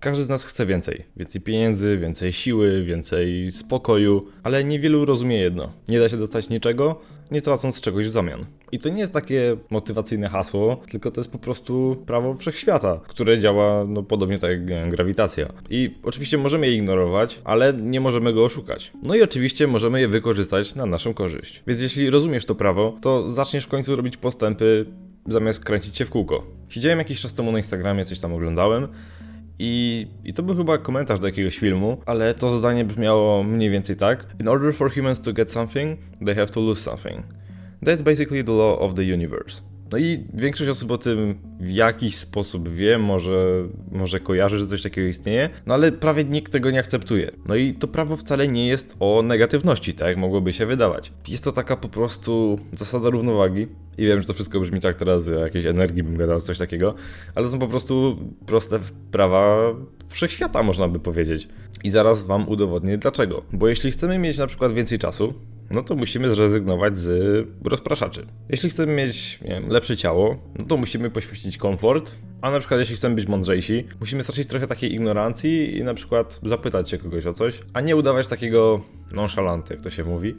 Każdy z nas chce więcej. Więcej pieniędzy, więcej siły, więcej spokoju, ale niewielu rozumie jedno. Nie da się dostać niczego, nie tracąc czegoś w zamian. I to nie jest takie motywacyjne hasło, tylko to jest po prostu prawo wszechświata, które działa no, podobnie tak jak grawitacja. I oczywiście możemy je ignorować, ale nie możemy go oszukać. No i oczywiście możemy je wykorzystać na naszą korzyść. Więc jeśli rozumiesz to prawo, to zaczniesz w końcu robić postępy zamiast kręcić się w kółko. Siedziałem jakiś czas temu na Instagramie, coś tam oglądałem i, I to był chyba komentarz do jakiegoś filmu, ale to zdanie brzmiało mniej więcej tak: In order for humans to get something, they have to lose something. That's basically the law of the universe. No i większość osób o tym w jakiś sposób wie, może, może kojarzy, że coś takiego istnieje, no ale prawie nikt tego nie akceptuje. No i to prawo wcale nie jest o negatywności, tak jak mogłoby się wydawać. Jest to taka po prostu zasada równowagi. I wiem, że to wszystko brzmi tak teraz, o jakiejś energii bym gadał, coś takiego, ale są po prostu proste prawa wszechświata, można by powiedzieć. I zaraz wam udowodnię dlaczego. Bo jeśli chcemy mieć na przykład więcej czasu, no to musimy zrezygnować z rozpraszaczy. Jeśli chcemy mieć wiem, lepsze ciało, no to musimy poświęcić komfort, a na przykład jeśli chcemy być mądrzejsi, musimy stracić trochę takiej ignorancji i na przykład zapytać się kogoś o coś, a nie udawać takiego nonchalanty, jak to się mówi.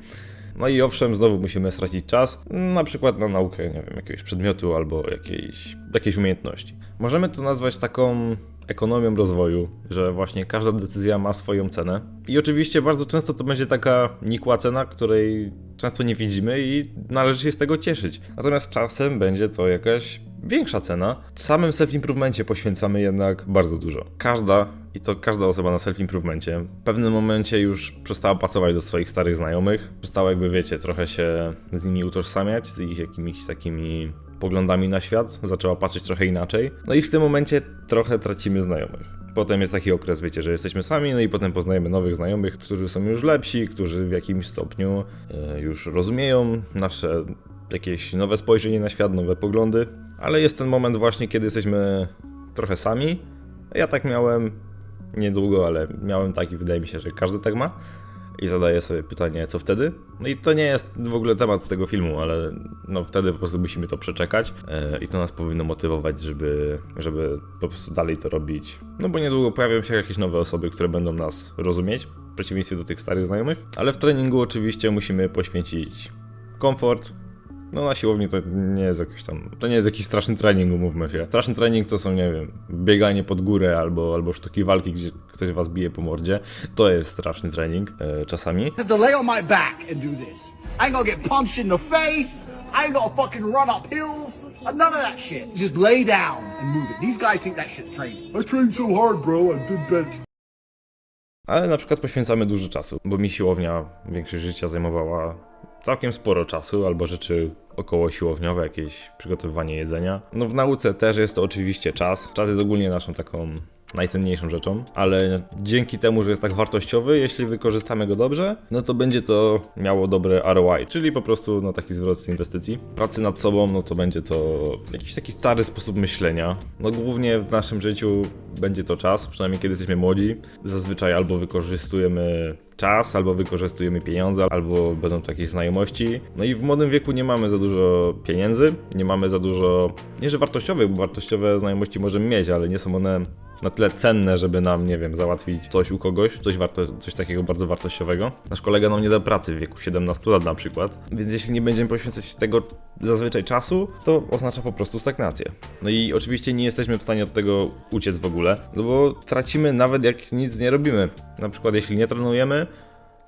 No i owszem, znowu musimy stracić czas, na przykład na naukę, nie wiem, jakiegoś przedmiotu albo jakiejś, jakiejś umiejętności. Możemy to nazwać taką ekonomią rozwoju, że właśnie każda decyzja ma swoją cenę. I oczywiście bardzo często to będzie taka nikła cena, której często nie widzimy i należy się z tego cieszyć. Natomiast czasem będzie to jakaś większa cena. Samym self-improvemencie poświęcamy jednak bardzo dużo. Każda, i to każda osoba na self-improvemencie, w pewnym momencie już przestała pasować do swoich starych znajomych, przestała jakby, wiecie, trochę się z nimi utożsamiać, z ich jakimiś takimi poglądami na świat, zaczęła patrzeć trochę inaczej. No i w tym momencie trochę tracimy znajomych. Potem jest taki okres, wiecie, że jesteśmy sami, no i potem poznajemy nowych znajomych, którzy są już lepsi, którzy w jakimś stopniu e, już rozumieją nasze jakieś nowe spojrzenie na świat, nowe poglądy. Ale jest ten moment właśnie, kiedy jesteśmy trochę sami. Ja tak miałem niedługo, ale miałem tak i wydaje mi się, że każdy tak ma i zadaję sobie pytanie, co wtedy? No i to nie jest w ogóle temat z tego filmu, ale no wtedy po prostu musimy to przeczekać e, i to nas powinno motywować, żeby, żeby po prostu dalej to robić. No bo niedługo pojawią się jakieś nowe osoby, które będą nas rozumieć, w przeciwieństwie do tych starych znajomych, ale w treningu oczywiście musimy poświęcić komfort, no na siłowni to nie jest jakiś tam, to nie jest jakiś straszny trening, umówmy się. Straszny trening to są, nie wiem, bieganie pod górę albo, albo sztuki walki, gdzie ktoś was bije po mordzie. To jest straszny trening e, czasami. have to lay on my back and do this. I ain't gonna get punched in the face. I ain't gonna fucking run up hills. None of that shit. Just lay down and move it. These guys think that shit's training. I trained so hard, bro. I did bench. Ale na przykład poświęcamy dużo czasu, bo mi siłownia większość życia zajmowała całkiem sporo czasu, albo rzeczy około siłowniowe, jakieś przygotowywanie jedzenia. No w nauce też jest to oczywiście czas. Czas jest ogólnie naszą taką najcenniejszą rzeczą, ale dzięki temu, że jest tak wartościowy, jeśli wykorzystamy go dobrze, no to będzie to miało dobre ROI, czyli po prostu no, taki zwrot z inwestycji. Pracy nad sobą, no to będzie to jakiś taki stary sposób myślenia. No głównie w naszym życiu będzie to czas, przynajmniej kiedy jesteśmy młodzi. Zazwyczaj albo wykorzystujemy czas, albo wykorzystujemy pieniądze, albo będą to jakieś znajomości. No i w młodym wieku nie mamy za dużo pieniędzy, nie mamy za dużo, nie że wartościowych, bo wartościowe znajomości możemy mieć, ale nie są one na tyle cenne, żeby nam, nie wiem, załatwić coś u kogoś, coś, warto, coś takiego bardzo wartościowego. Nasz kolega nam nie da pracy w wieku 17 lat na przykład, więc jeśli nie będziemy poświęcać tego zazwyczaj czasu, to oznacza po prostu stagnację. No i oczywiście nie jesteśmy w stanie od tego uciec w ogóle, no bo tracimy nawet jak nic nie robimy. Na przykład jeśli nie trenujemy,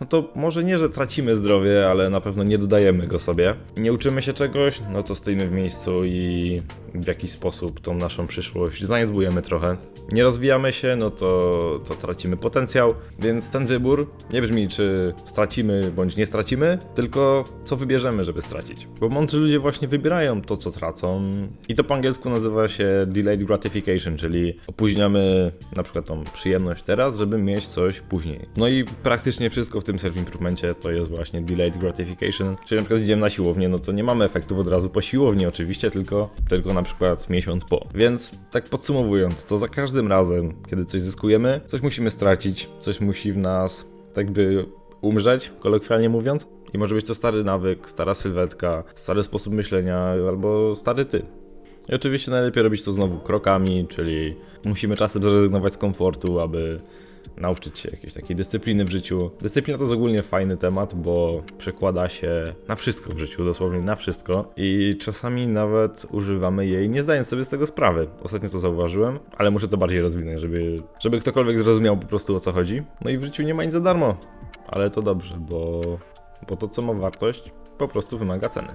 no to może nie, że tracimy zdrowie, ale na pewno nie dodajemy go sobie. Nie uczymy się czegoś, no to stoimy w miejscu i w jakiś sposób tą naszą przyszłość zaniedbujemy trochę. Nie rozwijamy się, no to, to tracimy potencjał, więc ten wybór nie brzmi, czy stracimy bądź nie stracimy, tylko co wybierzemy, żeby stracić. Bo mądrzy ludzie właśnie wybierają to, co tracą i to po angielsku nazywa się delayed gratification, czyli opóźniamy na przykład tą przyjemność teraz, żeby mieć coś później. No i praktycznie wszystko w tym self-improvemencie to jest właśnie delayed gratification, czyli na przykład idziemy na siłownię, no to nie mamy efektów od razu po siłowni oczywiście, tylko, tylko na przykład miesiąc po. Więc tak podsumowując, to za każdym razem, kiedy coś zyskujemy, coś musimy stracić, coś musi w nas tak by umrzeć, kolokwialnie mówiąc. I może być to stary nawyk, stara sylwetka, stary sposób myślenia albo stary ty. I oczywiście najlepiej robić to znowu krokami, czyli musimy czasem zrezygnować z komfortu, aby nauczyć się jakiejś takiej dyscypliny w życiu. Dyscyplina to jest ogólnie fajny temat, bo przekłada się na wszystko w życiu, dosłownie na wszystko i czasami nawet używamy jej nie zdając sobie z tego sprawy. Ostatnio to zauważyłem, ale muszę to bardziej rozwinąć, żeby, żeby ktokolwiek zrozumiał po prostu o co chodzi. No i w życiu nie ma nic za darmo, ale to dobrze, bo, bo to co ma wartość po prostu wymaga ceny.